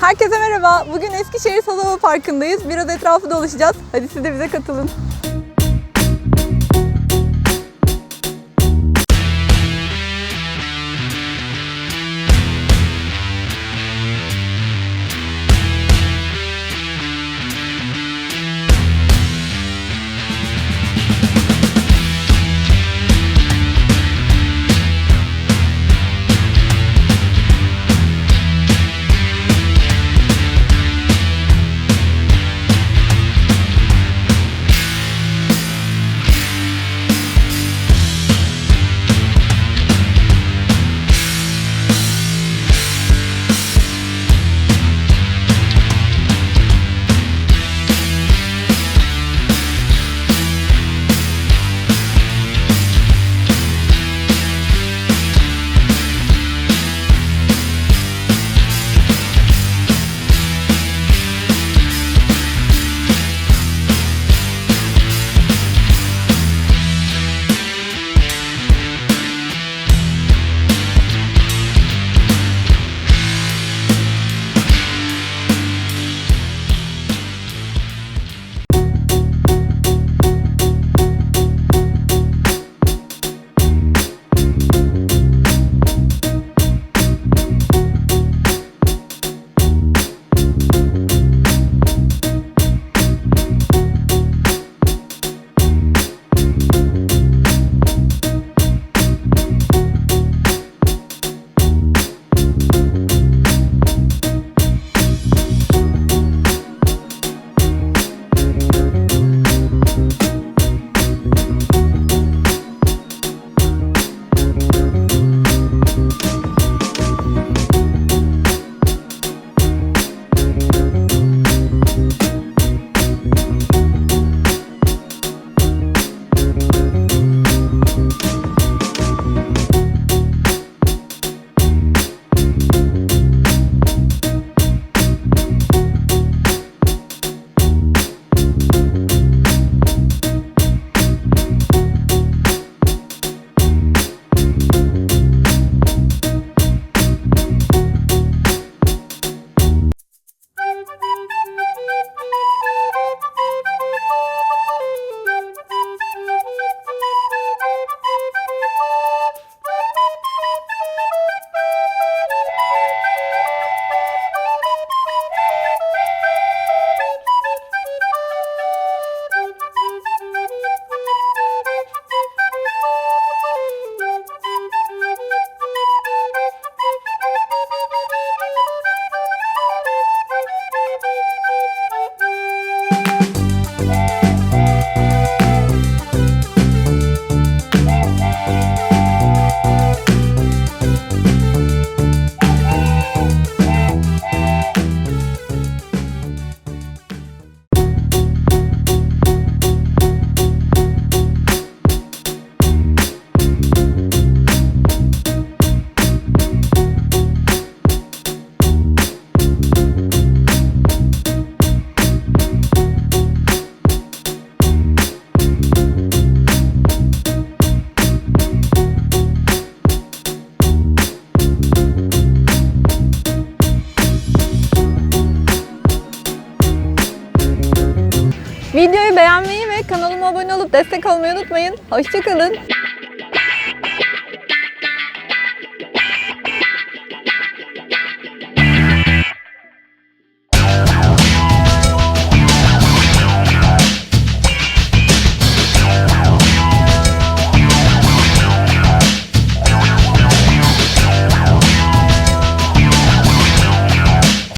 Herkese merhaba. Bugün Eskişehir Salova Parkı'ndayız. Biraz etrafı dolaşacağız. Hadi siz de bize katılın. Videoyu beğenmeyi ve kanalıma abone olup destek olmayı unutmayın. Hoşçakalın.